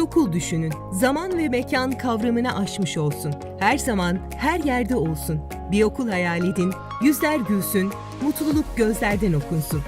okul düşünün. Zaman ve mekan kavramını aşmış olsun. Her zaman, her yerde olsun. Bir okul hayal edin, yüzler gülsün, mutluluk gözlerden okunsun.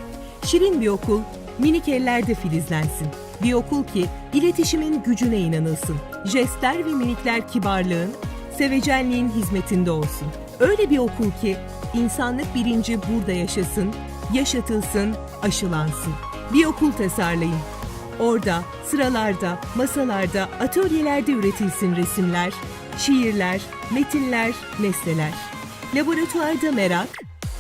Şirin bir okul, minik ellerde filizlensin. Bir okul ki iletişimin gücüne inanılsın. Jestler ve minikler kibarlığın, sevecenliğin hizmetinde olsun. Öyle bir okul ki insanlık bilinci burada yaşasın, yaşatılsın, aşılansın. Bir okul tasarlayın. Orada, sıralarda, masalarda, atölyelerde üretilsin resimler, şiirler, metinler, nesneler. Laboratuvarda merak,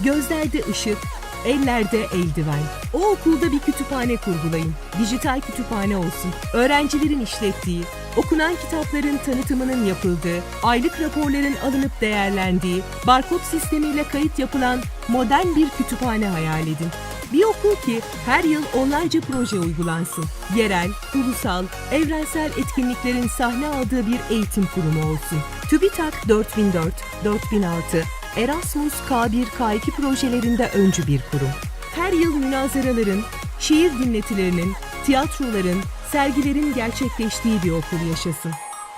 gözlerde ışık, ellerde eldiven. O okulda bir kütüphane kurgulayın. Dijital kütüphane olsun. Öğrencilerin işlettiği, okunan kitapların tanıtımının yapıldığı, aylık raporların alınıp değerlendiği, barkod sistemiyle kayıt yapılan modern bir kütüphane hayal edin. Bir okul ki her yıl onlarca proje uygulansın. Yerel, ulusal, evrensel etkinliklerin sahne aldığı bir eğitim kurumu olsun. TÜBİTAK 4004, 4006, Erasmus K1, K2 projelerinde öncü bir kurum. Her yıl münazaraların, şiir dinletilerinin, tiyatroların, sergilerin gerçekleştiği bir okul yaşasın.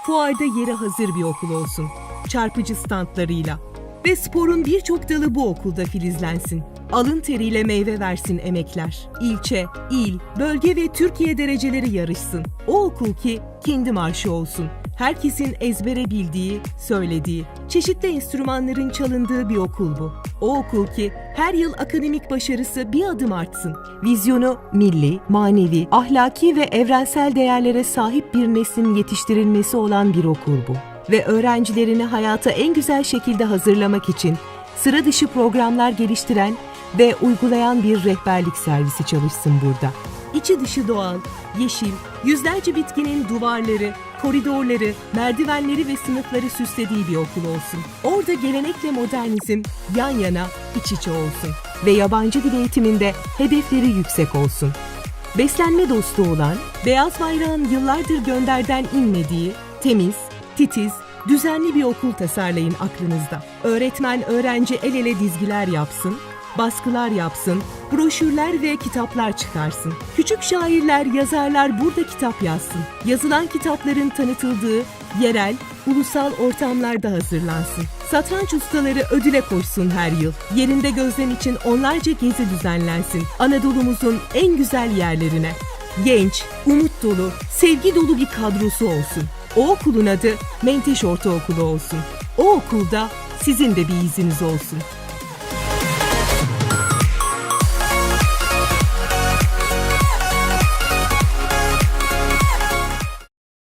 Fuarda yeri hazır bir okul olsun. Çarpıcı standlarıyla. Ve sporun birçok dalı bu okulda filizlensin. Alın teriyle meyve versin emekler. İlçe, il, bölge ve Türkiye dereceleri yarışsın. O okul ki kendi marşı olsun. Herkesin ezbere bildiği, söylediği, çeşitli enstrümanların çalındığı bir okul bu. O okul ki her yıl akademik başarısı bir adım artsın. Vizyonu milli, manevi, ahlaki ve evrensel değerlere sahip bir neslin yetiştirilmesi olan bir okul bu. Ve öğrencilerini hayata en güzel şekilde hazırlamak için sıra dışı programlar geliştiren ve uygulayan bir rehberlik servisi çalışsın burada. İçi dışı doğal, yeşil, yüzlerce bitkinin duvarları, koridorları, merdivenleri ve sınıfları süslediği bir okul olsun. Orada gelenekle modernizm yan yana, iç içe olsun. Ve yabancı dil eğitiminde hedefleri yüksek olsun. Beslenme dostu olan, beyaz bayrağın yıllardır gönderden inmediği, temiz, titiz, düzenli bir okul tasarlayın aklınızda. Öğretmen öğrenci el ele dizgiler yapsın, baskılar yapsın, broşürler ve kitaplar çıkarsın. Küçük şairler, yazarlar burada kitap yazsın. Yazılan kitapların tanıtıldığı yerel, ulusal ortamlarda hazırlansın. Satranç ustaları ödüle koşsun her yıl. Yerinde gözlem için onlarca gezi düzenlensin. Anadolu'muzun en güzel yerlerine. Genç, umut dolu, sevgi dolu bir kadrosu olsun. O okulun adı Menteş Ortaokulu olsun. O okulda sizin de bir iziniz olsun.